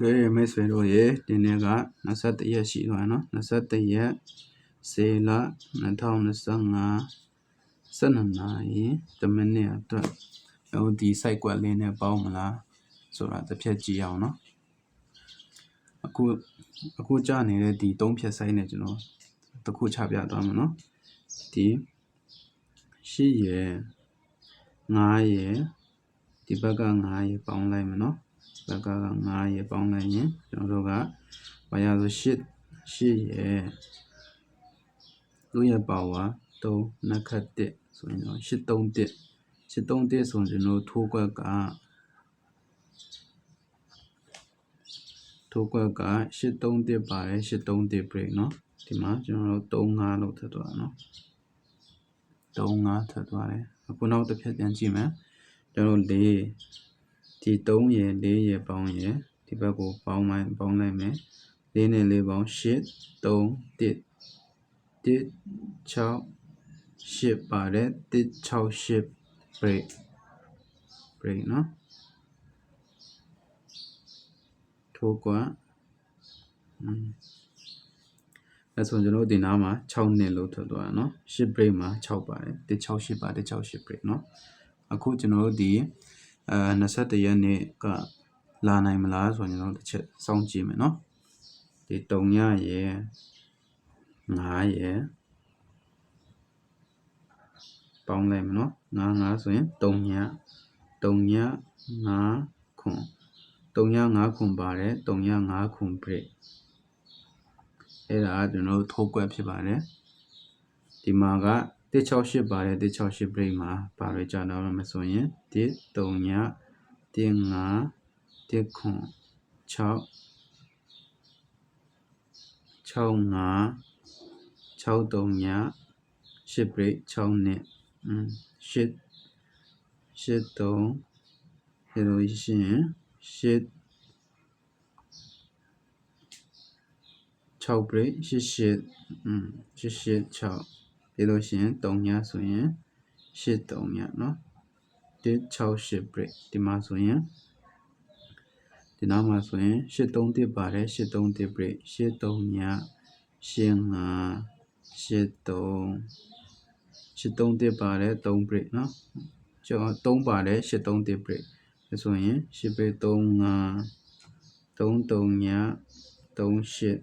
ကဲမိတ်ဆွေတို့ရေဒီနေ့က21ရက်ရှိသွားနော်21ရက်10လ2025 12နာရီ10မိနစ်အတွက်ကျွန်တော်ဒီ site ကွက်လေးနဲ့ပေါင်းမလားဆိုတာတစ်ဖြတ်ကြည့်အောင်နော်အခုအခုကြာနေတဲ့ဒီ3ဖြတ် site နဲ့ကျွန်တော်တစ်ခုချပြသွားမယ်နော်ဒီ8ရယ်9ရယ်ဒီဘက်က9ရယ်ပေါင်းလိုက်မယ်နော် ဘက်က9ရယ်ပေါင်းလိုက်ရင်ကျွန်တော်တို့ကဘာရဆို8 8ရယ်သူ့ရဲ့ power 3နှစ်ခတ်1ဆိုရင်တော့831 831ဆိုရင်ကျွန်တော်ထိုးကွက်ကထိုးကွက်က831ပါတယ်831 break เนาะဒီမှာကျွန်တော်တို့35လို့ထပ်သွားเนาะ35ထပ်သွားတယ်အခုနောက်တစ်ဖြတ်ပြန်ကြည့်မယ်ကျွန်တော်4 ဒီ3ရယ်4ရယ်ပေါင်းရယ်ဒီဘက်ကိုပေါင်းလိုက်ပေါင်းလိုက်မယ်4နဲ့4ပေါင်း8 3 1 1 6 8ပါတယ်1 6 8 break break เนาะထိုးကွာอืมအဲဆိုကျွန်တော်ဒီနားမှာ6နှစ်လို့ထွက်သွားတာเนาะ10 break မှာ6ပါတယ်168ပါ168 break เนาะအခုကျွန်တော်တို့ဒီ အဲ21ရက်နေ့ကလာနိုင်မလားဆိုတော့ကျွန်တော်တို့တစ်ချက်စောင့်ကြည့်မယ်เนาะဒီ3ညရယ်9ရယ်ပေါင်းလိုက်မယ်နော်9 9ဆိုရင်3ည3ည5ခွန်3ည5ခွန်ပါတယ်3ည5ခွန် break အဲ့ဒါကျွန်တော်တို့ထိုးကွက်ဖြစ်ပါတယ်ဒီမှာက 168ပါတယ်168 break မှာပါလဲကြာတော့မဆိုရင်139 15 19 6 65 63 8 break 6နဲ့อืม8 83ရလို့ရှိရင်8 6 break 88 88 6 ပြီးလို့ရှိရင်3ညဆိုရင်8 3ညเนาะ168 break ဒီမှာဆိုရင်ဒီနောက်မှာဆိုရင်83တစ်ပါတယ်83တစ် break 83ည85 83 83တစ်ပါတယ်3 break เนาะကျွန်တော်3ပါတယ်83တစ် break ဆိုရင်8 break 35 33ည38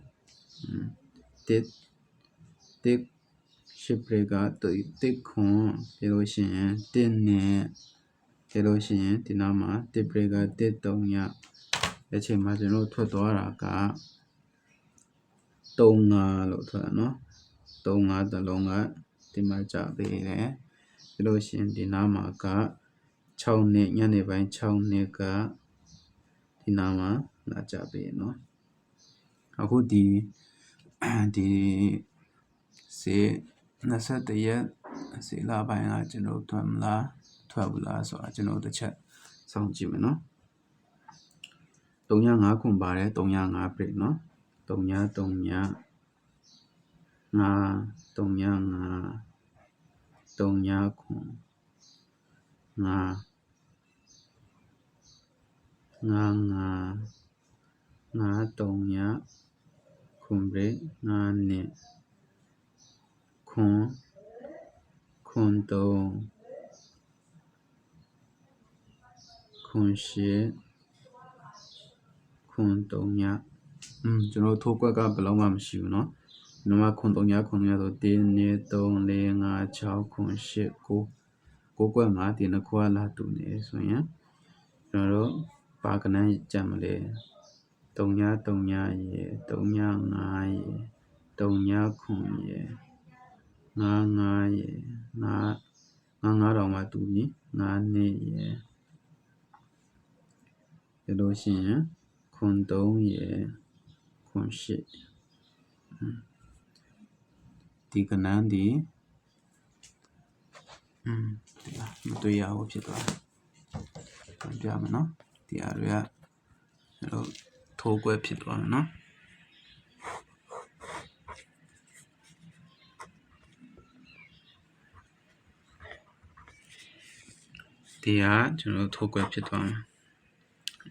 1 1 ရှစ်ပရိကတိတိခွန်ပြလို့ရှိရင်တင်းနဲ့ပြလို့ရှိရင်ဒီနားမှာတိပရိကတိတုံရအချိန်မှာကျွန်တော်ထွက်သွားတာက35လို့ထွက်တာနော်35တလုံးကဒီမှာကြပေးတယ်ပြလို့ရှိရင်ဒီနားမှာက6နှစ်ညနေပိုင်း6နှစ်ကဒီနားမှာလာကြပေးနော်အခုဒီဒီစေ 21ရက်စီလာပိုင်းကကျွန်တော်ထွက်မလားထွက်ဘူးလားဆိုတာကျွန်တော်တစ်ချက်စောင့်ကြည့်မယ်နော်305ခွန်ပါတယ်305 break နော်303 305 305 305ခွန်5 5 5 5 300ခွန် break 5နဲ့ ခွန်ခွန်တုံခွန်ရှိခွန်တုံညာอืมကျွန်တော်ထိုးကွက်ကဘယ်လောက်မှမရှိဘူးเนาะနမခွန်3ညခွန်3ညဆို1 2 3 4 5 6ခွန်8 9 9ကွက်မှာဒီနှစ်ခွက်လာတူနေဆိုရင်ကျွန်တော်တို့ပါကနန်းကြံမလဲ3ည3ညရေ3ည5ရေ3ညခွန်ရေ 9 9ရေ9 9 9တောင်မှတူပြီ9နှစ်ရေဒီလိုရှိရင်ခွန်3ရေခွန်8ဒီကနန်းဒီอืมဒီလားမတွေ့ရဘူးဖြစ်သွားတယ်ကြမယ်နော်ဒီအရရအဲ့တော့ထိုးကွက်ဖြစ်သွားမယ်နော် ဒီကကျွန်တော်ထိုးကွက်ဖြစ်သွားမယ်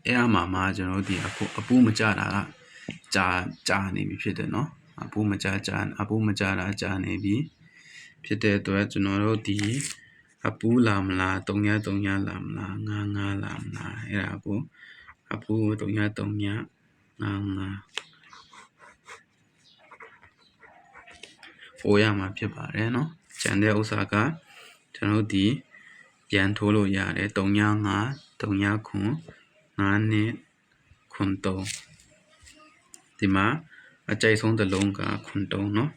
အဲ့အမှာမှာကျွန်တော်တို့ဒီအခုအပူးမကြတာကကြာကြာနေပြီဖြစ်တယ်နော်အပူးမကြကြာအပူးမကြတာကြာနေပြီဖြစ်တဲ့အတွက်ကျွန်တော်တို့ဒီအပူးလာမလား3ည3ညလာမလား9 9လာမလားအဲ့ဒါကိုအပူး3ည3ည9 9ဟိုရမှာဖြစ်ပါတယ်နော်ကျန်တဲ့ဥစ္စာကကျွန်တော်တို့ဒီ ပြန်ထိုးလို့ရတယ်3ည9 3ည9 9နှစ်ခွန်တုံးဒီမှာအကြိုက်ဆုံးတစ်လုံးကခွန်တုံးเนาะ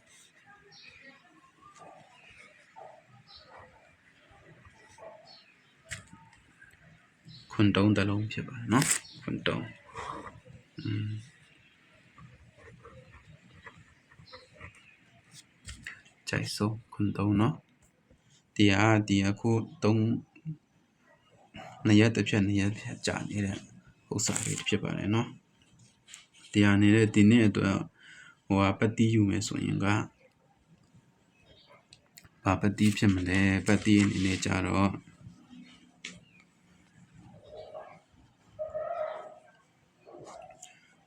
ခွန်တုံးတစ်လုံးဖြစ်ပါတယ်เนาะခွန်တုံးอืมကြိုက်ဆုံးခွန်တုံးเนาะ ဒီဟာဒီအခု3နှစ်ရက်တစ်ဖြတ်နှစ်ရက်တစ်ဖြတ်ကြာနေတဲ့ဥစ္စာလေးဖြစ်ပါတယ်เนาะတရားနေတဲ့ဒီနေ့အတွက်ဟိုဟာပတိယူမယ်ဆိုရင်ကဘာပတိဖြစ်မလဲပတိအနေနဲ့ကြတော့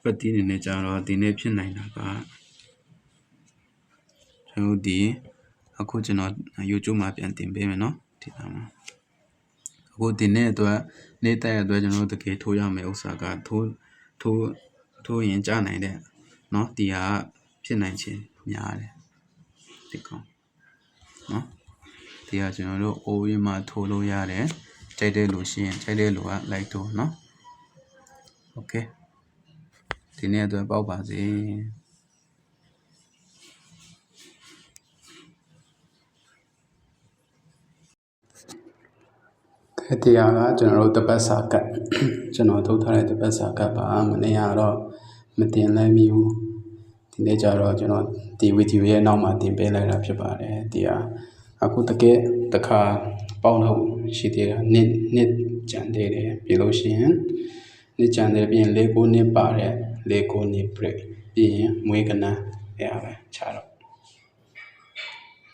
ပတိအနေနဲ့ကြတော့ဒီနေ့ဖြစ်နိုင်တာကကျွန်တော်ဒီ အခုကျွန်တော် YouTube မှာပြန်တင်ပေးမယ်เนาะဒီမှာအခုဒီနေ့အတွက်နေ့တက်ရအတွက်ကျွန်တော်တို့တကယ်ထိုးရမယ်ဥစ္စာကထိုးထိုးထိုးရင်ကြားနိုင်တဲ့เนาะဒီဟာဖြစ်နိုင်ခြင်းများတယ်ဒီကောင်เนาะဒီဟာကျွန်တော်တို့ OV မှာထိုးလို့ရတယ်ကြိုက်တဲ့လူရှိရင်ကြိုက်တဲ့လူက like ထိုးเนาะ okay ဒီနေ့အတွက်ပေါက်ပါစေ တရားကကျွန်တော်တို့တပတ်စာကတ်ကျွန်တော်ထုတ်ထားတဲ့တပတ်စာကတ်ပါမနေ့ကတော့မတင်လဲမိဘူးဒီနေ့ကျတော့ကျွန်တော်ဒီဗီဒီယိုရဲ့နောက်မှာတင်ပေးလိုက်တာဖြစ်ပါတယ်တရားအခုတကယ်တခါပေါက်လို့ရှိသေးတာနှစ်နှစ်ကြံသေးတယ်ပြီလို့ရှိရင်နှစ်ကြံသေးပြီးရင်၄၉နှစ်ပါတဲ့၄၉နှစ် break ပြီးရင်မွေးကနန်းအဲ့ဒါပဲခြားတော့